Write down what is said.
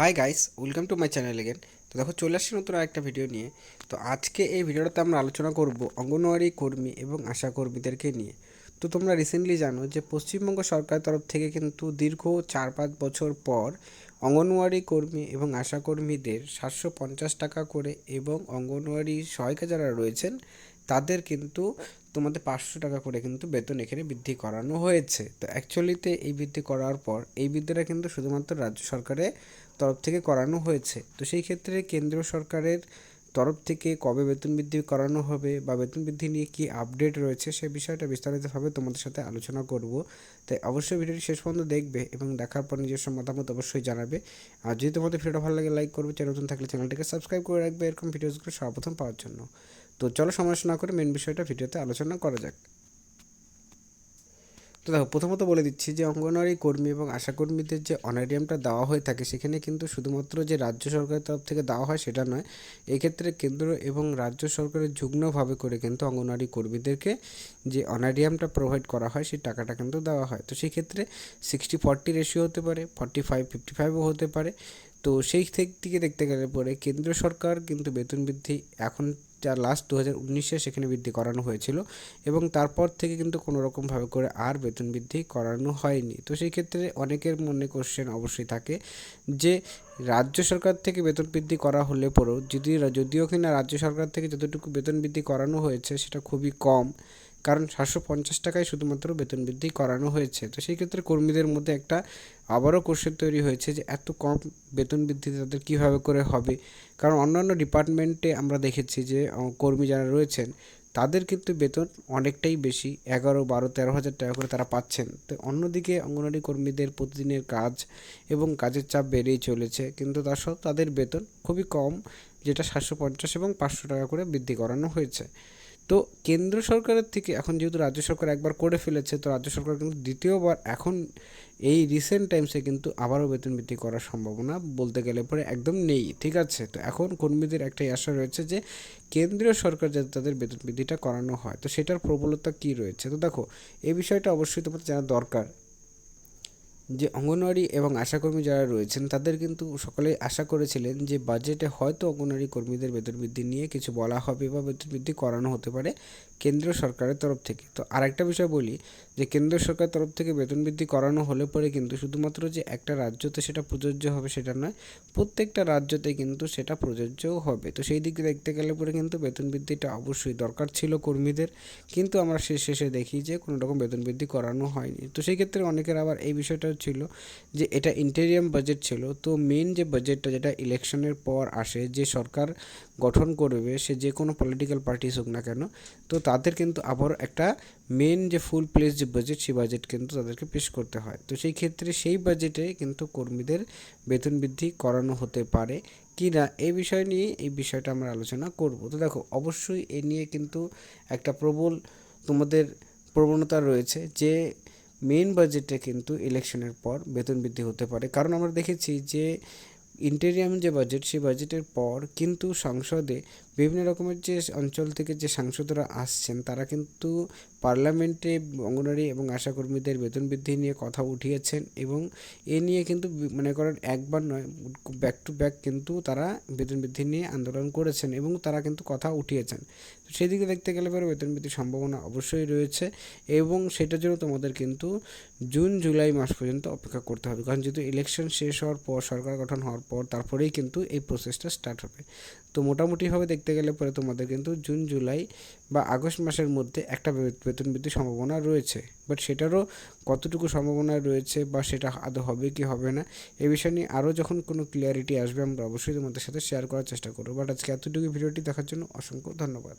Hi guys welcome to my channel again তো দেখো, চলে আসছি নতুন একটা ভিডিও নিয়ে। তো আজকে এই ভিডিওটাতে আমরা আলোচনা করব অঙ্গনওয়াড়ি কর্মী এবং আশা কর্মীদেরকে নিয়ে। তো তোমরা রিসেন্টলি জানো যে পশ্চিমবঙ্গ সরকার তরফ থেকে কিন্তু দীর্ঘ চার পাঁচ বছর পর অঙ্গনওয়াড়ি কর্মী এবং আশা কর্মীদের সাতশো পঞ্চাশ টাকা করে এবং অঙ্গনওয়াড়ি সহায়িকা যারা রয়েছেন, তাদের কিন্তু তোমাদের পাঁচশো টাকা করে কিন্তু বেতন এখানে বৃদ্ধি করানো হয়েছে। তো অ্যাকচুয়ালিতে এই বৃদ্ধি করার পর এই বৃদ্ধিটা কিন্তু শুধুমাত্র রাজ্য সরকারের তরফ থেকে করানো হয়েছে। তো সেই ক্ষেত্রে কেন্দ্র সরকারের তরফ থেকে কবে বেতন বৃদ্ধি করানো হবে বা বেতন বৃদ্ধি নিয়ে কী আপডেট রয়েছে সে বিষয়টা বিস্তারিতভাবে তোমাদের সাথে আলোচনা করব। তাই অবশ্যই ভিডিওটি শেষ পর্যন্ত দেখবে এবং দেখার পর নিজস্ব মতামত অবশ্যই জানাবে। আর যদি তোমাদের ভিডিওটা ভালো লাগে লাইক করবে, চ্যানেল নতুন থাকলে চ্যানেলটিকে সাবস্ক্রাইব করে রাখবে, এরকম ভিডিওসগুলো সর্বপ্রথম পাওয়ার জন্য। তো চলো সমালোচনা করে মেন বিষয়টা ভিডিওতে আলোচনা করা যাক। তো দেখো, প্রথমত বলে দিচ্ছি যে অঙ্গনওয়াড়ি কর্মী এবং আশাকর্মীদের যে অনারিয়ামটা দেওয়া হয়ে থাকে, সেখানে কিন্তু শুধুমাত্র যে রাজ্য সরকারের তরফ থেকে দেওয়া হয় সেটা নয়, এক্ষেত্রে কেন্দ্র এবং রাজ্য সরকারের যুগ্মভাবে করে কিন্তু অঙ্গনওয়াড়ি কর্মীদেরকে যে অনারিয়ামটা প্রোভাইড করা হয়, সেই টাকাটা কিন্তু দেওয়া হয়। তো সেই ক্ষেত্রে সিক্সটি ফর্টি রেশিও হতে পারে ফর্টি ফাইভ ফিফটি ফাইভও হতে পারে। তো সেই থেকে দেখতে গেলে পরে কেন্দ্র সরকার কিন্তু বেতন বৃদ্ধি এখন যা লাস্ট দু হাজার উনিশে সেখানে বৃদ্ধি করানো হয়েছিল এবং তারপর থেকে কিন্তু কোনো রকমভাবে করে আর বেতন বৃদ্ধি করানো হয়নি। তো সেই ক্ষেত্রে অনেকের মনে কোশ্চেন অবশ্যই থাকে যে রাজ্য সরকার থেকে বেতন বৃদ্ধি করা হলে পরেও যদি, যদিও কিনা রাজ্য সরকার থেকে যতটুকু বেতন বৃদ্ধি করানো হয়েছে সেটা খুবই কম কারণ সাতশো পঞ্চাশ টাকায় শুধুমাত্র বেতন বৃদ্ধি করানো হয়েছে। তো সেই ক্ষেত্রে কর্মীদের মধ্যে একটা আবারও কোশ্চেন তৈরি হয়েছে যে এত কম বেতন বৃদ্ধি তাদের কীভাবে করে হবে? কারণ অন্যান্য ডিপার্টমেন্টে আমরা দেখেছি যে কর্মী যারা রয়েছেন, তাদের কিন্তু বেতন অনেকটাই বেশি, এগারো, বারো, তেরো হাজার টাকা করে তারা পাচ্ছেন। তো অন্যদিকে অঙ্গনওয়াড়ি কর্মীদের প্রতিদিনের কাজ এবং কাজের চাপ বেড়েই চলেছে, কিন্তু তা সত্ত্বেও তাদের বেতন খুবই কম, যেটা সাতশো পঞ্চাশ এবং পাঁচশো টাকা করে বৃদ্ধি করানো হয়েছে। তো কেন্দ্র সরকারের থেকে, এখন যেহেতু রাজ্য সরকার একবার করে ফেলেছে, তো রাজ্য সরকার কিন্তু দ্বিতীয়বার এখন এই রিসেন্ট টাইমসে কিন্তু আবারও বেতন বৃদ্ধি করার সম্ভাবনা বলতে গেলে পরে একদম নেই, ঠিক আছে? তো এখন কর্মীদের একটাই আশা রয়েছে যে কেন্দ্রীয় সরকার যাতে তাদের বেতন বৃদ্ধিটা করানো হয়। তো সেটার প্রবলতা কী রয়েছে? তো দেখো, এই বিষয়টা অবশ্যই তোমাদের জানা দরকার। যে অঙ্গনওয়াড়ি এবং আশাকর্মী যারা রয়েছেন, তাদের কিন্তু সকলেই আশা করেছিলেন যে বাজেটে হয়তো অঙ্গনওয়াড়ি কর্মীদের বেতন বৃদ্ধি নিয়ে কিছু বলা হবে বা বেতন বৃদ্ধি করানো হতে পারে কেন্দ্র সরকারের তরফ থেকে। তো আরেকটা বিষয় বলি যে কেন্দ্র সরকার তরফ থেকে বেতন বৃদ্ধি করানো হলে পরে কিন্তু শুধুমাত্র যে একটা রাজ্যতে সেটা প্রযোজ্য হবে সেটা নয়, প্রত্যেকটা রাজ্যতে কিন্তু সেটা প্রযোজ্যও হবে। তো সেই দিকে দেখতে গেলে পরে কিন্তু বেতন বৃদ্ধিটা অবশ্যই দরকার ছিল কর্মীদের, কিন্তু আমরা শেষ শেষে দেখি যে কোনো রকম বেতন বৃদ্ধি করানো হয়নি। তো সেই ক্ষেত্রে অনেকের আবার এই বিষয়টা ছিল, যে এটা ইন্টেরিয়াম বাজেট ছিল, তো মেন যে বাজেটটা যেটা ইলেকশনের পর আসে, যে সরকার গঠন করবে, সে যে কোনো পলিটিক্যাল পার্টি হোক না কেন, তো তাদের কিন্তু আবার একটা মেন যে ফুল প্লেস যে বাজেট সেই বাজেট কিন্তু তাদেরকে পেশ করতে হয়। তো সেই ক্ষেত্রে সেই বাজেটে কিন্তু কর্মীদের বেতন বৃদ্ধি করানো হতে পারে কি না এই বিষয় নিয়ে এই বিষয়টা আমরা আলোচনা করব। তো দেখো, অবশ্যই এ নিয়ে কিন্তু একটা প্রবল তোমাদের প্রবণতা রয়েছে যে মেন বাজেটে কিন্তু ইলেকশনের পর বেতন বৃদ্ধি হতে পারে। কারণ আমরা দেখেছি যে ইন্টেরিয়াম যে বাজেট সেই বাজেটের পর কিন্তু সংসদে বিভিন্ন রকমের যে অঞ্চল থেকে যে সাংসদরা আসছেন, তারা কিন্তু পার্লামেন্টে অঙ্গনারী এবং আশাকর্মীদের বেতন বৃদ্ধি নিয়ে কথা উঠিয়েছেন এবং এ নিয়ে কিন্তু মনে করেন একবার নয় ব্যাক টু ব্যাক কিন্তু তারা বেতন বৃদ্ধি নিয়ে আন্দোলন করেছেন এবং তারা কিন্তু কথা উঠিয়েছেন। তো সেদিকে দেখতে গেলে পরে বেতন বৃদ্ধির সম্ভাবনা অবশ্যই রয়েছে এবং সেটার জন্য তোমাদের কিন্তু জুন, জুলাই মাস পর্যন্ত অপেক্ষা করতে হবে। কারণ যেহেতু ইলেকশন শেষ হওয়ার পর সরকার গঠন হওয়ার পর তারপরেই কিন্তু এই প্রসেসটা স্টার্ট হবে। তো মোটামুটিভাবে দেখতে গেলে পরে তোমাদের কিন্তু জুন, জুলাই বা আগস্ট মাসের মধ্যে একটা বেতন বৃদ্ধির সম্ভাবনা রয়েছে। বাট সেটারও কতটুকু সম্ভাবনা রয়েছে বা সেটা আদৌ হবে কি হবে না এই বিষয় নিয়ে আরও যখন কোনো ক্লিয়ারিটি আসবে আমরা অবশ্যই তোমাদের সাথে শেয়ার করার চেষ্টা করব। বাট আজকে এতটুকু ভিডিওটি দেখার জন্য অসংখ্য ধন্যবাদ।